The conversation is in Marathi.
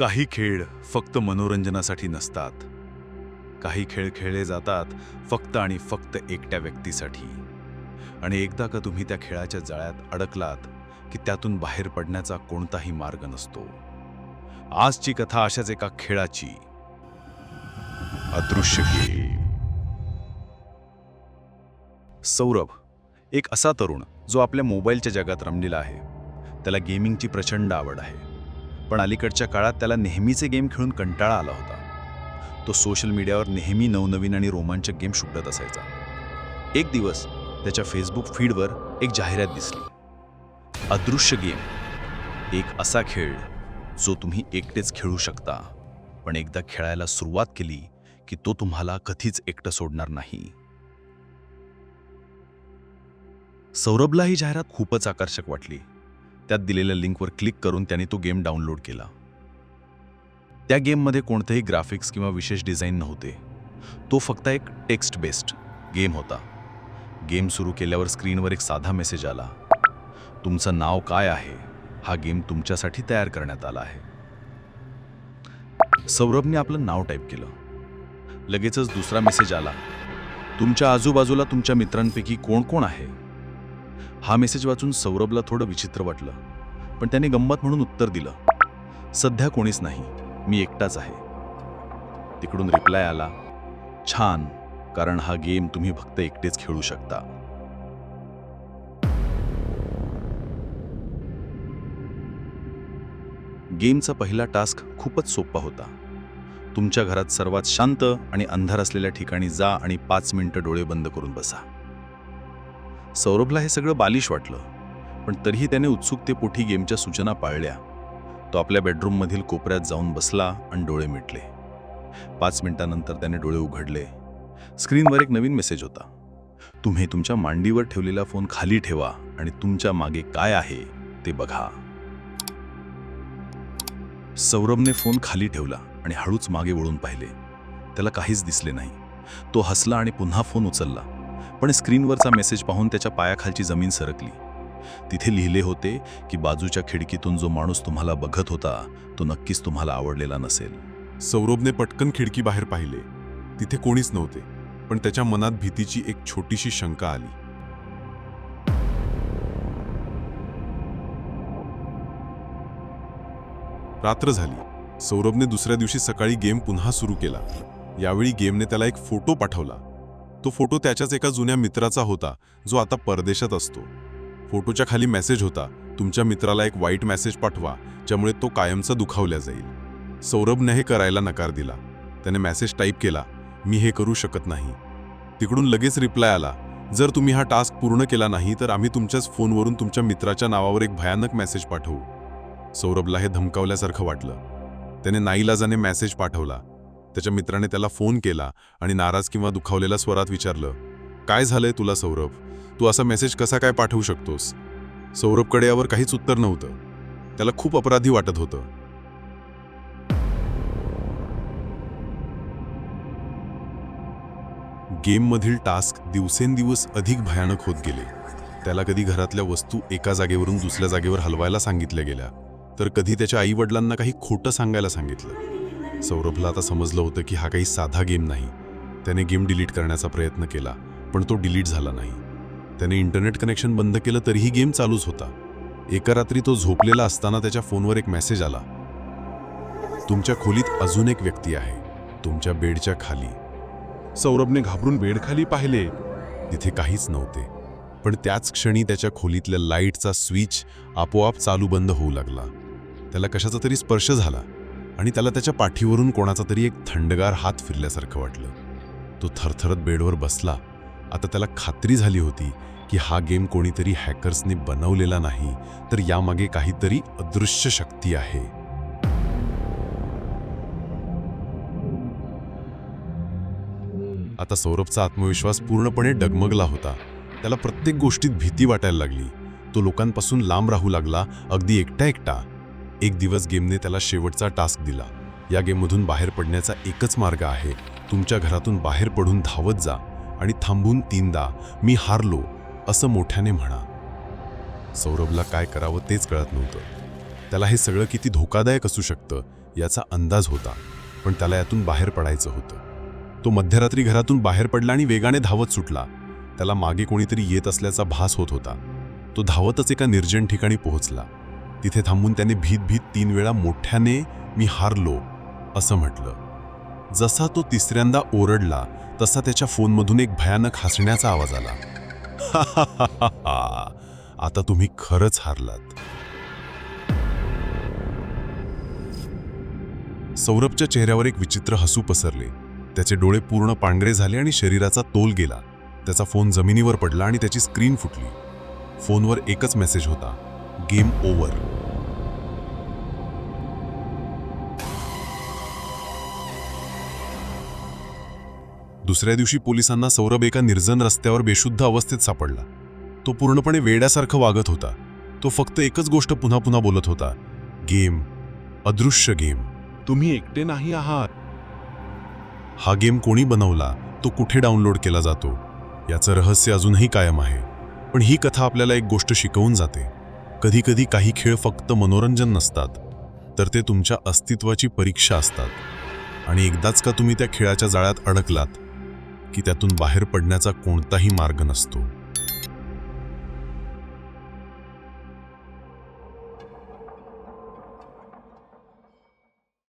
काही खेळ फक्त मनोरंजनासाठी नसतात. काही खेळ खेळले जातात फक्त आणि फक्त एकट्या व्यक्तीसाठी. आणि एकदा का तुम्ही त्या खेळाच्या जाळ्यात अडकलात की त्यातून बाहेर पडण्याचा कोणताही मार्ग नसतो. आजची कथा अशाच एका खेळाची. अदृश्य खेळ. सौरभ एक असा तरुण जो आपल्या मोबाईलच्या जगात रमलेला आहे. त्याला गेमिंगची प्रचंड आवड आहे. पण अलीकडच्या काळात त्याला नेहमीचे गेम खेळून कंटाळा आला होता. तो सोशल मीडियावर नेहमी नवनवीन आणि रोमांचक गेम शोधत असायचा. एक दिवस त्याच्या फेसबुक फीडवर एक जाहिरात दिसली. अदृश्य गेम. एक असा खेळ जो तुम्ही एकटेच खेळू शकता पण एकदा खेळायला सुरुवात केली की तो तुम्हाला कधीच एकटं सोडणार नाही. सौरभला ही जाहिरात खूपच आकर्षक वाटली. त्यात दिलेल्या लिंकवर क्लिक करून त्याने तो गेम डाउनलोड केला. त्या गेममध्ये कोणतेही ग्राफिक्स किंवा विशेष डिझाईन नव्हते. तो फक्त एक टेक्स्ट बेस्ड गेम होता. गेम सुरू केल्यावर स्क्रीनवर एक साधा मेसेज आला. तुमचं नाव काय आहे? हा गेम तुमच्यासाठी तयार करण्यात आला आहे. सौरभने आपलं नाव टाईप केलं. लगेचच दुसरा मेसेज आला. तुमच्या आजूबाजूला तुमच्या मित्रांपैकी कोण कोण आहे? हा मेसेज वाचून सौरभला थोडं विचित्र वाटलं. पण त्याने गंमत म्हणून उत्तर दिलं. सध्या कोणीच नाही. मी एकटाच आहे. तिकडून रिप्लाय आला. छान कारण हा गेम तुम्ही फक्त एकटेच खेळू शकता. गेमचा पहिला टास्क खूपच सोपा होता. तुमच्या घरात सर्वात शांत आणि अंधार असलेल्या ठिकाणी जा आणि पाच मिनिटं डोळे बंद करून बसा. सौरभला हे सगळं बालिश वाटलं पण तरीही त्याने उत्सुकतेपोटी गेमच्या सूचना पाळल्या. तो आपल्या बेडरूममधील कोपऱ्यात जाऊन बसला आणि डोळे मिटले. पाच मिनिटानंतर त्याने डोळे उघडले. स्क्रीनवर एक नवीन मेसेज होता. तुम्ही तुमच्या मांडीवर ठेवलेला फोन खाली ठेवा आणि तुमच्या मागे काय आहे ते बघा. सौरभने फोन खाली ठेवला आणि हळूच मागे वळून पाहिले. त्याला काहीच दिसले नाही. तो हसला आणि पुन्हा फोन उचलला. पण स्क्रीनवरचा मेसेज पाहून त्याच्या पायाखालची जमीन सरकली. तिथे लिहिले होते की बाजूच्या खिडकीतून जो माणूस तुम्हाला बघत होता तो नक्कीच तुम्हाला आवडलेला नसेल. सौरभने पटकन खिडकी बाहेर पाहिले. तिथे कोणीच नव्हते पण त्याच्या मनात भीतीची एक छोटीशी शंका आली. रात्र झाली. सौरभने दुसऱ्या दिवशी सकाळी गेम पुन्हा सुरू केला. यावेळी गेमने त्याला एक फोटो पाठवला. तो फोटो त्याच्याच एका जुन्या मित्राचा होता जो आता परदेशात असतो. फोटोच्या खाली मेसेज होता तुमच्या मित्राला एक वाईट मेसेज पाठवा ज्यामुळे तो कायमचा दुखावल्या जाईल. सौरभने हे करायला नकार दिला. त्याने मेसेज टाईप केला मी हे करू शकत नाही. तिकडून लगेच रिप्लाय आला जर तुम्ही हा टास्क पूर्ण केला नाही तर आम्ही तुमच्याच फोनवरून तुमच्या मित्राच्या नावावर एक भयानक मेसेज पाठवू. सौरभला हे धमकावल्यासारखं वाटलं. त्याने नाईलाजाने मेसेज पाठवला त्याच्या मित्राने त्याला फोन केला आणि नाराज किंवा दुखावलेल्या स्वरात विचारलं काय झालंय तुला सौरभ? तू असा मेसेज कसा काय पाठवू शकतोस? सौरभकडे यावर काहीच उत्तर नव्हतं. त्याला खूप अपराधी वाटत होतं. गेममधील टास्क दिवसेंदिवस अधिक भयानक होत गेले. त्याला कधी घरातल्या वस्तू एका जागेवरून दुसऱ्या जागेवर हलवायला सांगितल्या गेल्या तर कधी त्याच्या आईवडिलांना काही खोटं सांगायला सांगितलं. सौरभला आता समजलं होतं की हा काही साधा गेम नाही. त्याने गेम डिलीट करण्याचा प्रयत्न केला पण तो डिलीट झाला नाही. त्याने इंटरनेट कनेक्शन बंद केलं तरीही गेम चालूच होता. एका रात्री तो झोपलेला असताना त्याच्या फोनवर एक मेसेज आला. तुमच्या खोलीत अजून एक व्यक्ती आहे तुमच्या बेडच्या खाली. सौरभने घाबरून बेडखाली पाहिले. तिथे काहीच नव्हते. पण त्याच क्षणी त्याच्या खोलीतल्या लाईटचा स्विच आपोआप चालू बंद होऊ लागला. त्याला कशाचा तरी स्पर्श झाला. आणि त्याला त्याच्या पाठीवरून कोणाचा तरी एक थंडगार हात फिरल्यासारखं वाटलं. तो थरथरत बेडवर बसला. आता त्याला खात्री झाली होती की हा गेम कोणीतरी हॅकर्सने बनवलेला नाही तर यामागे काहीतरी अदृश्य शक्ती आहे. आता सौरभचा आत्मविश्वास पूर्णपणे डगमगला होता. त्याला प्रत्येक गोष्टीत भीती वाटायला लागली. तो लोकांपासून लांब राहू लागला अगदी एकटा एकटा. एक दिवस गेमने त्याला शेवटचा टास्क दिला. या गेममधून बाहेर पडण्याचा एकच मार्ग आहे. तुमच्या घरातून बाहेर पडून धावत जा आणि थांबून तीनदा मी हारलो असं मोठ्याने म्हणा. सौरभला काय करावं तेच कळत नव्हतं. त्याला हे सगळं किती धोकादायक असू शकतं याचा अंदाज होता. पण त्याला यातून बाहेर पडायचं होतं. तो मध्यरात्री घरातून बाहेर पडला आणि वेगाने धावत सुटला. त्याला मागे कोणीतरी येत असल्याचा भास होत होता. तो धावतच एका निर्जन ठिकाणी पोहोचला. तिथे थांबून त्याने भीत भीत तीन वेळा मोठ्याने मी हारलो असं म्हटलं. जसा तो तिसऱ्यांदा ओरडला तसा त्याच्या फोनमधून एक भयानक हसण्याचा आवाज आला. आता तुम्ही खरंच हारलात. सौरभच्या चेहऱ्यावर एक विचित्र हसू पसरले. त्याचे डोळे पूर्ण पांढरे झाले आणि शरीराचा तोल गेला. त्याचा फोन जमिनीवर पडला आणि त्याची स्क्रीन फुटली. फोनवर एकच मेसेज होता गेम ओव्हर. दुसऱ्या दिवशी पोलिसांना सौरभ एका निर्जन रस्त्यावर बेशुद्ध अवस्थेत सापडला. तो पूर्णपणे वेड्यासारखं वागत होता. तो फक्त एकच गोष्ट पुन्हा पुन्हा बोलत होता. गेम. अदृश्य गेम. तुम्ही एकटे नाही आहात. हा गेम कोणी बनवला तो कुठे डाउनलोड केला जातो? याचं रहस्य अजूनही कायम आहे. पण ही कथा आपल्याला एक गोष्ट शिकवून जाते. कधीकधी काही खेळ फक्त मनोरंजन नसतात. तर ते तुमच्या अस्तित्वाची परीक्षा असतात. आणि एकदाच का तुम्ही त्या खेळाच्या जाळ्यात अडकलात की त्यातून बाहेर पडण्याचा कोणताही मार्ग नसतो.